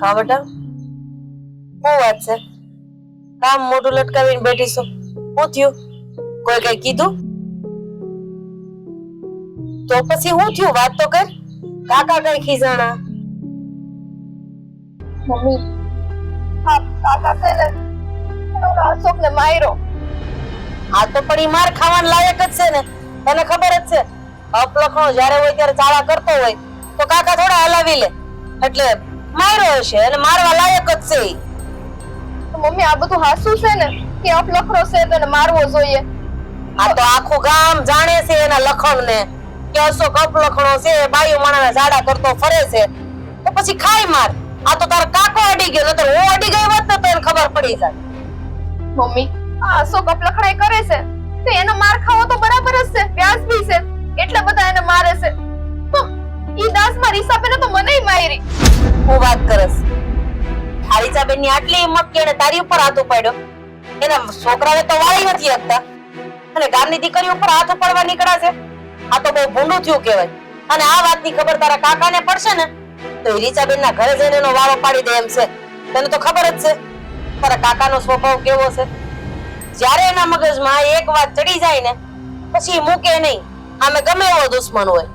ખા બેટા શું વાત છે કામ મોઢું લટકાવીને બેઠી છો શું થયું કોઈ કઈ કીધું તો પછી શું થયું વાત તો કર કાકા કઈ ખીજાણા મમ્મી આ કાકા છે ને અશોક ને માર્યો આ તો પણ ઈ માર ખાવાના લાયક જ છે ને। તને ખબર જ છે? અપલખણો જ્યારે હોય ત્યારે ચાળા કરતો હોય તો કાકા થોડા હલાવી લે. એટલે માર્યો હશે અને મારવા લાયક જ છે. મમ્મી આ બધું હાસું છે ને? કે અપલખરો છે તો એને મારવો જોઈએ. આ તો આખું ગામ જાણે છે એના લખણ ને કે અશોક અપલખણો છે બાયો માણાના ઝાડા કરતો ફરે છે. તો પછી ખાઈ માર. આ તો તારો કાકો અડી ગયો નતર હું અડી ગઈ હોત ને તો એને ખબર પડી જાય. મમ્મી આ અશોક અપલખણાઈ કરે છે. તો એનો માર ખાવો તો બરાબર જ છે વ્યાજબી છે. એટલા બધા એને મારે છે. ઈ દાસમાં રીસાબેને તો મને મારી. હું વાત કરસ. આરીસાબેનની આટલી હિંમત કે એને તારી ઉપર હાથ ઉપાડ્યો. એના છોકરાને તો વાળી નથી આપતા અને ગામની દીકરી ઉપર હાથ ઉપાડવા નીકળ્યા છે. આ તો બહુ ભૂંડું થયું કહેવાય. અને આ વાતની ખબર તારા કાકાને પડશે ને તો એ રીચાબેન ના ઘરે જઈને એનો વાળો પાડી દે એમ છે. તને તો ખબર જ છે. તારા કાકાનો સ્વભાવ કેવો છે? જ્યારે એના મગજમાં એક વાત ચડી જાય ને પછી મૂકે નહીં. આમે ગમે એવો દુશ્મન હોય.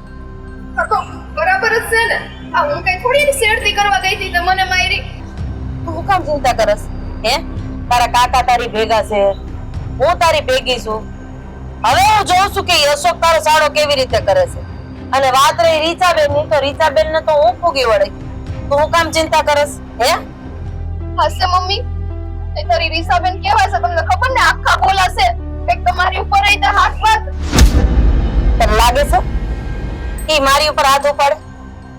આ બરાબર જ છે ને? આ હું કઈ થોડી શેરતી કરવા ગઈ હતી મને મારી. તું હું કામ ચિંતા કરસ હે? તારા કાકા તારી ભેગા છે. હું તારી ભેગી છું. હવે હું જોઉં છું કે અશોક તારો સાળો કેવી રીતે કરે છે. અને વાત રહી રીચાબેનની તો રીચાબેન ને તો હું ફૂગી વળે. તું હું કામ ચિંતા કરસ હે? હશે મમ્મી. એ તારી રીસાબેન કેવા છે તમને ખબર ને? આખા બોલાશે. એક તમારી ઉપર હાથ વાત તને લાગે છે? ઈ મારી ઉપર હાથ ઉપાડે.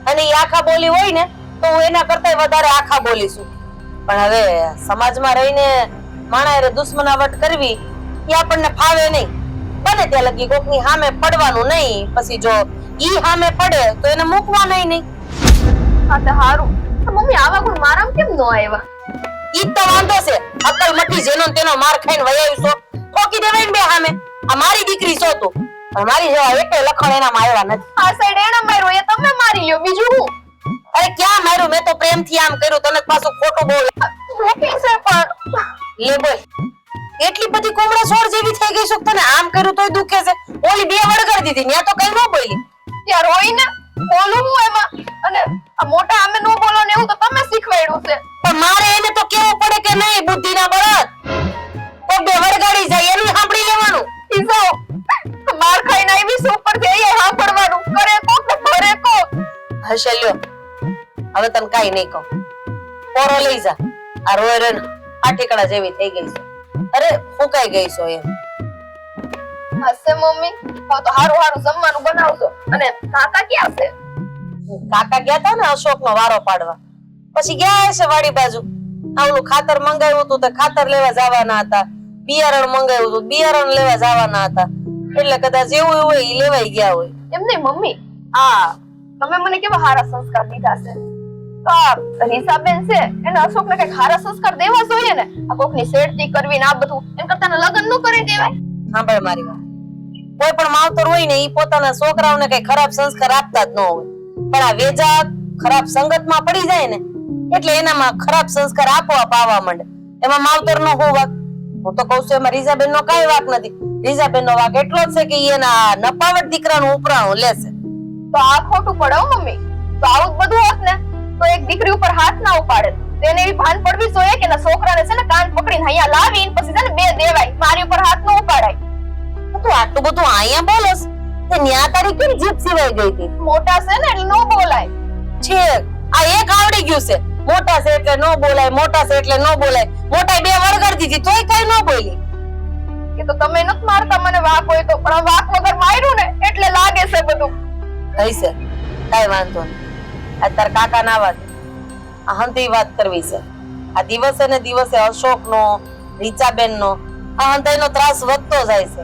અને એ આખા બોલી હોય ને તો હું એના કરતા વધારે આખા બોલીશું. પણ હવે સમાજમાં રહીને માણાએ દુશ્મનાવટ કરવી એ આપણને ફાવે નહીં. બને ત્યાં લગી કોકની સામે પડવાનું નહીં. પછી જો ઈ સામે પડે તો એને મૂકવા નહીં. હા તો હારું. મમ્મી આવા ગુણ મારા કેમ નો આવ્યા? ઈ તો વાંધો છે. અકલ મટી જેનો તેનો માર ખાઈને વયાયું છો. ઠોકી દેવાય ને બે સામે આ મારી દીકરી છો તું. પણ મારી જેવા એક લખણ એનામાં આવ્યા નથી. આ સાઈડ એના માર્યો એ તમે મારી લ્યો. બીજું હું? અરે ક્યાં માર્યું? મેં તો પ્રેમથી આમ કર્યું. તને પાછું ખોટું બોલ. છે પણ. લે બોલ. એટલી બધી કોમળા છોડ જેવી થઈ ગઈ છું તને આમ કર્યું તોય દુખે છે. ઓલી બે વળગાડી દીધી. ત્યાં તો કઈ ન બોલી. યાર હોય ને. બોલું હું એમાં? અને આ મોટા આમે નો બોલો ને એવું તો તમે શીખવાડ્યું છે. પણ મારે એને તો કેવું પડે કે નહીં? બુદ્ધિના બળદ. કોઈ બે વળગાડી જાય એનું સાંભળી લેવાનું. ઈ જો માર ખાઈને આવી છું અહીંયા સાંભળવાનું. કરે કો ભરે કોક. હશે લ્યો. હવે તને કાઈ નહીં કહું. પોરો લઈ જા. આ રોય રોય આ ઠેકડા જેવી થઈ ગઈ છે. અરે ફૂંકાઈ ગઈ છો એમ. હશે મમ્મી. તો હારું હારું જમવાનું બનાવજો. અને કાકા ક્યાં છે? કાકા ગયા હતા ને અશોક નો વારો પાડવા. પછી ગયા હશે વાડી બાજુ. આ ખાતર મંગાવ્યું હતું તો ખાતર લેવા જવાના હતા. બિયારણ મંગાવ્યું હતું. બિયારણ લેવા જવાના હતા. એટલે કદાચ એવું હોય એ લેવાઈ ગયા હોય. એમ નહીં મમ્મી? હા. તમે મને કેવા હારા સંસ્કાર દીધા છે? તો આ રીસાબેન છે એને અશોકને કંઈક હારા સંસ્કાર દેવા જોઈએ ને? આ કોકની શેરતી કરવી ને આ બધું એમ કરતા લગ્ન ન કરી દેવાય સાંભળ મારી વાત. કોઈ પણ માવતર હોય ને એ પોતાના છોકરાઓને કઈ ખરાબ સંસ્કાર આપતા જ ન હોય. પણ આ વેજા ખરાબ સંગતમાં પડી જાય ને એટલે એનામાં ખરાબ સંસ્કાર આપોઆપ આવવા માંડે. એમાં માવતર નો હું વાક હું તો કઉ છું એમાં રીઝાબેન નો કઈ વાક નથી. રીઝાબેન નો વાક એટલો છે કે એના નપાવટ દીકરાનું ઉપરાણું લેશે તો આ ખોટું પડો મમ્મી. તો આવું બધું હોત ને તો એક દીકરી ઉપર હાથ ના ઉપાડે. તેને એવી ભાન પડવી જોઈએ કે ના છોકરાને છે ને કાન પકડીને અહીંયા લાવીને પછી છે ને બે દેવાય મારી ઉપર હાથ ન ઉપાડાય. તું આટલું બધું અહીંયા બોલસ. તે ન્યા તારી કેમ જીભ સિવાય ગઈ હતી? મોટા છે ને એટલે નો બોલાય. છે આ એક આવડી ગયું છે. મોટા છે એટલે નો બોલાય મોટા છે એટલે નો બોલાય. મોટા બે વળગાડી દીધી તોય કઈ ન બોલી. કે તો તમે નથી મારતા મને વાક હોય તો પણ વાક વગર માર્યું ને એટલે લાગે છે બધું. થઈ છે. કઈ વાંધો નહીં. આ તાર કાકા ના વાત. આ હંતી વાત કરવી છે. આ દિવસે ને દિવસે અશોક નો રીચાબેન નો આ હંતાઈ નો ત્રાસ વધતો જાય છે.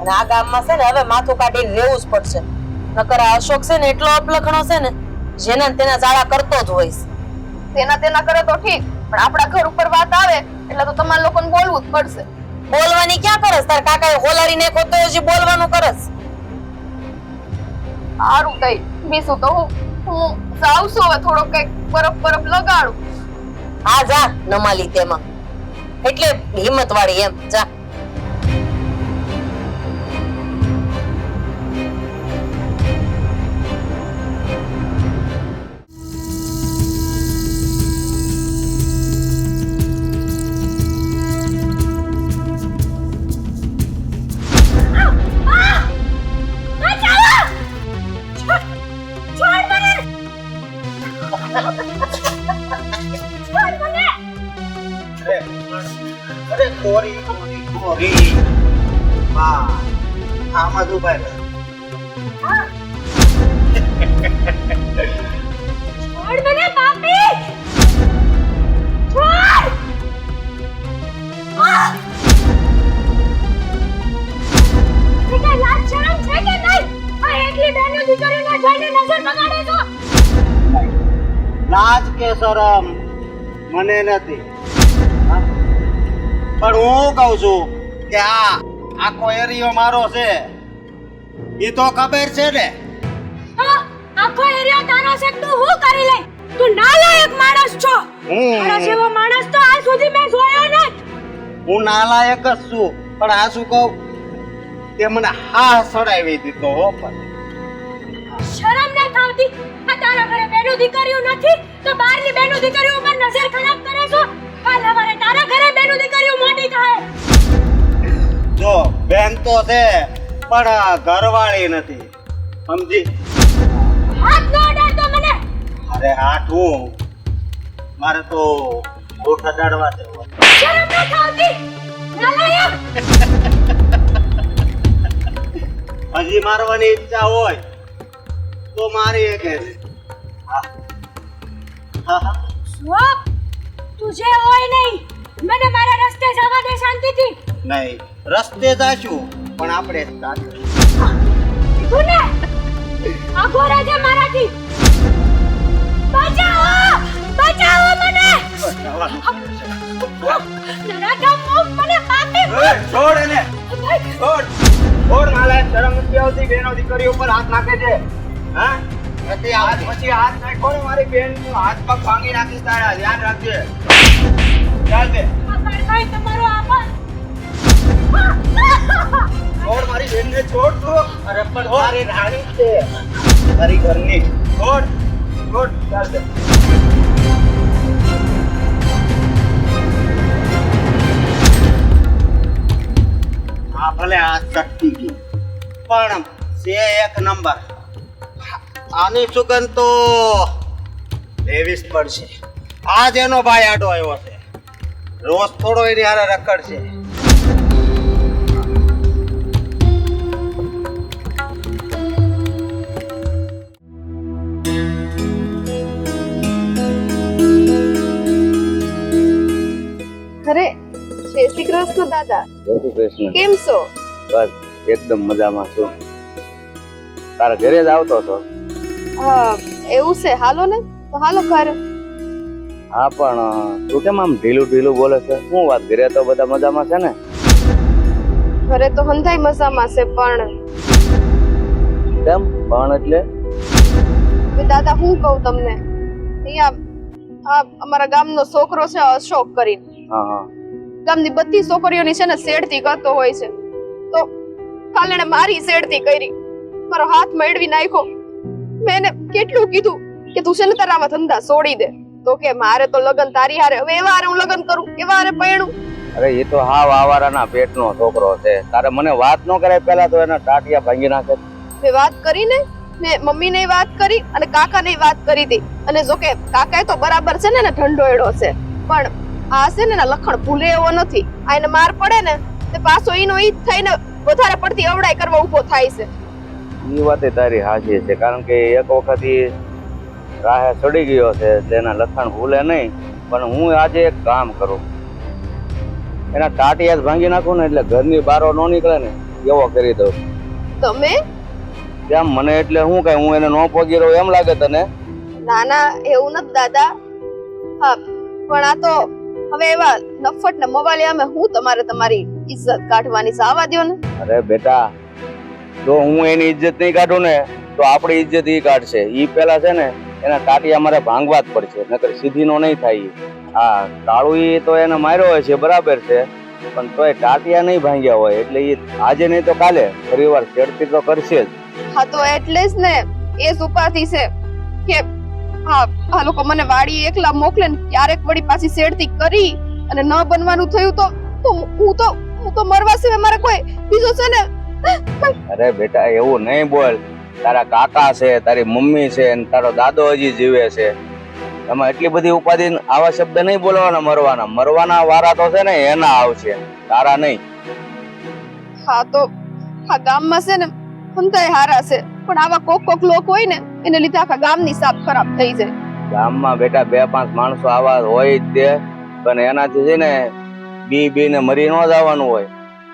અને આ ગામમાં છે ને હવે માથું કાઢીને રહેવું જ પડશે. નકર આ અશોક છે ને એટલો અપલખણો છે ને જેના તેના જાળા કરતો જ હોય છે. તેના તેના કરે તો ઠીક. પણ આપણા ઘર ઉપર વાત આવે એટલે તો તમારે લોકોને બોલવું જ પડશે. બોલવાની ક્યાં કરસ? તાર કાકાએ હોલારી નાખો તો હજી બોલવાનું કરસ? સારું કઈ બીસું તો હું હું જાઉં છું હવે થોડો કંઈક બરફ બરફ લગાડું. હા જા નમાલી તેમાં. એટલે હિંમત વાળી એમ જા. કોરી કોરી. કોરી બા આમાં તું ભાઈ. છોડ મને પાપી! છોડ! આ! તને કાંઈ લાજ શરમ છે કે નહીં? આ એકલી બહેનો દીકરીને જોઈને નજર બગાડે છો લાજ કે શરમ? મને નથી. હા? પણ હું કહું છું કે આ આખો એરિયો મારો છે. એ તો ખબર છે ને. આખો એરિયો તારો છે તું હું કરી લે તું નાલાયક માણસ છો. હું? તારા જેવો માણસ તો આજ સુધી મેં જોયો નથી હું નાલાયક જ છું પણ આ શું કહું? તે મને હા સડાવી દીધો હો પણ. શરમ ના થાવતી. આ તારા ઘરે બેનો દીકરીઓ નથી? તો બહારની બેનો દીકરીઓ પર નજર ખરાબ કરે છો? કાલ સવારે તારા ઘરે બેનો દીકરીઓ મોટી થાય. જો બેન તો છે પણ ઘરવાળી નથી. સમજી? હાથ ન અડાડતો મને. અરે હાથ હું મારે તો ગોઠ અડાડવા શરમ ન નાલાયક. હજી મારવાની ઈચ્છા હોય તો મારી એક હા. હા હા. તું જે હોય નહીં મને મારા રસ્તે જવા દે શાંતિથી. નહીં રસ્તે જાશું પણ આપણે સાથે. તું ને રહેજે મારાથી. બચાવો બચાવો મને. નરાધમ મોમ મને પાપી છોડ એને. છોડ. છોડ નાલે શરમ નથી આવતી બેનો દીકરીઓ ઉપર હાથ નાખે છે. હા? હાથ પછી હાથ નાખો ને મારી બેન હાથ પગ ભાંગી નાખીશ તારા. ધ્યાન રાખજે. ચાલ બે. તમારો આભાર છોડ મારી બેનને છોડ તું? અરે પણ મારી રાણી છે. તારી ઘરની. છોડ. છોડ. ચાલ બે. હા ભલે આ શક્તિ ગઈ પણ છે એક નંબર. આની સુગંધ તો લેવીસ પડશે આજ એનો ભાઈ આડો આવ્યો છે. રોજ થોડો એની હારે રખડશે અરે જય શ્રી કૃષ્ણ દાદા. જય શ્રી કૃષ્ણ. કેમ છો? બસ એકદમ મજામાં છું. તારા ઘરે જ આવતો હતો? હા એવું છે. હાલો ને. તો હાલો ઘરે. હા પણ તું કેમ આમ ઢીલું ઢીલું બોલે છે? શું વાત ઘરે તો બધા મજામાં છે ને? ઘરે તો હંધાઈ મજામાં છે પણ. કેમ? પણ એટલે? દાદા હું કહું તમને? અહીંયા આ અમારા ગામનો છોકરો છે અશોક કરીને. હા હા. ગામની બધી છોકરીઓની છે ને શેડતી કરતો હોય છે. તો કાલે મારી શેડતી કરી. મારો હાથ મેળવી નાખ્યો. મેં એને કેટલું કીધું કે તું છે ને તારા આવા ધંધા છોડી દે. તો કે મારે તો લગન તારી હારે હવે એવા હારે હું લગન કરું? એવા હારે પૈણું? અરે એ તો હાવ આવારાના પેટનો છોકરો છે. તારે મને વાત ન કરે પહેલા તો એના ટાટિયા ભાંગી નાખે. મેં વાત કરીને મેં મમ્મીને વાત કરી અને કાકાને વાત કરી હતી અને જો કે કાકાએ તો બરાબર છે ને એને એડો છે. પણ આ છે ને લખણ ભૂલે એવો નથી. આ એને માર પડે ને તે પાછો ઈનો ઈ જ થઈને વધારે પડતી અવડાઈ કરવા ઊભો થાય છે. એ વાતે તારી હાજી છે કારણ કે એક વખત રાહે ચડી ગયો છે તેના લખાણ ભૂલે નહીં પણ હું આજે એક કામ કરું. એના ટાટિયા ભાંગી નાખું ને એટલે ઘરની બારો ન નીકળે ને એવો કરી દઉં. તમે? કેમ મને એટલે હું કઈ હું એને નો પગી રહ્યો એમ લાગે તને? ના ના એવું નથી દાદા. હા પણ આ તો હવે એવા નફટ ને મવાલી અમે હું તમારે તમારી ઇજ્જત કાઢવાની સાવા દો ને. અરે બેટા જો હું એની ઇજ્જત નહીં કાઢું ને, તો આપણી ઇજ્જત એ કાઢશે એ પહેલાં છે ને, એના ટાટિયા મારે ભાંગવા જ પડશે, નકર સીધીનો નહીં થાય. હા, કાળુ એ તો એને માર્યો હોય છે, બરાબર છે, પણ તોય ટાટિયા નહીં ભાંગ્યા હોય, એટલે એ આજે નહીં તો કાલે પરિવાર છેડતી તો કરશે જ હા, તો એટલે જ ને, એ ઉપાધિ છે કે, હા, આ લોકો મને વાડી એકલા મોકલે ને, ક્યારેક વળી પાછી શેડતી કરી અને ન બનવાનું થયું તો હું તો હું તો મરવા સિવાય મારે કોઈ બીજો છે ને અરે બેટા એવું નહીં બોલ. તારા કાકા છે તારી મમ્મી છે અને તારો દાદો હજી જીવે છે. એમાં એટલી બધી ઉપાધિ આવા શબ્દ નહીં બોલવાના મરવાના. મરવાના વારા તો છે ને એના આવશે. તારા નહીં. હા તો આ ગામમાં છે ને સંતાય હારા છે. પણ આવા કોક કોક લોકો હોય ને એને લીધે આખા ગામની સાપ ખરાબ થઈ જાય. ગામમાં બેટા બે પાંચ માણસો આવા હોય જ તે પણ એનાથી છે ને બી બી ને મરી ન જવાનું હોય.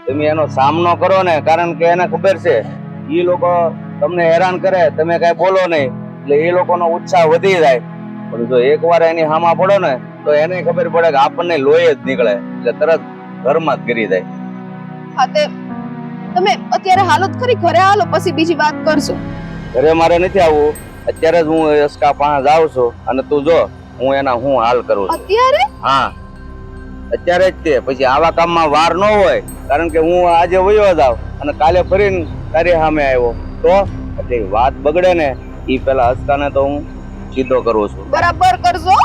તમે એનો સામનો કરો ને કારણ કે એને ખબર છે એ લોકો તમને હેરાન કરે તમે કઈ બોલો નહીં એટલે એ લોકોનો ઉત્સાહ વધી જાય. પણ જો એકવાર એની હામા પડો ને તો એને ખબર પડે કે આપણને લોહી જ નીકળે એટલે તરત ઘરમાં જ ગરી જાય. તમે અત્યારે હાલત ખરી ઘરે હાલો પછી બીજી વાત કરશું. ઘરે મારે નથી આવવું અત્યારે જ હું યશકા પાસે જાઉં છું અને તું જો હું એના હું હાલ કરું છું. અત્યારે? હા. અત્યારે જ તે. પછી આવા કામમાં વાર ન હોય કારણ કે હું આજે વયો જાવ અને કાલે ફરીને તારી સામે આવ્યો. તો એટલે વાત બગડે ને એ પેલા હસતાને તો હું સીધો કરું છું. બરાબર કરજો.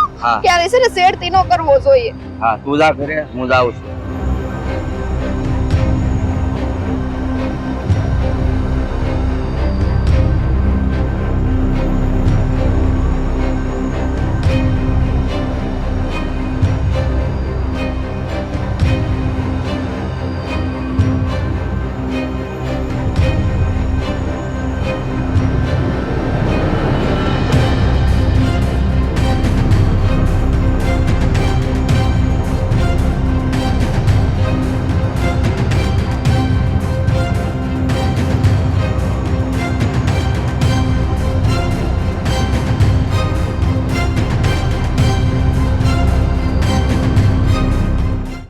ક્યારે છે ને શેડતી તીનો કરવો જોઈએ. હા તું જા ઘરે હું જાઉં છું.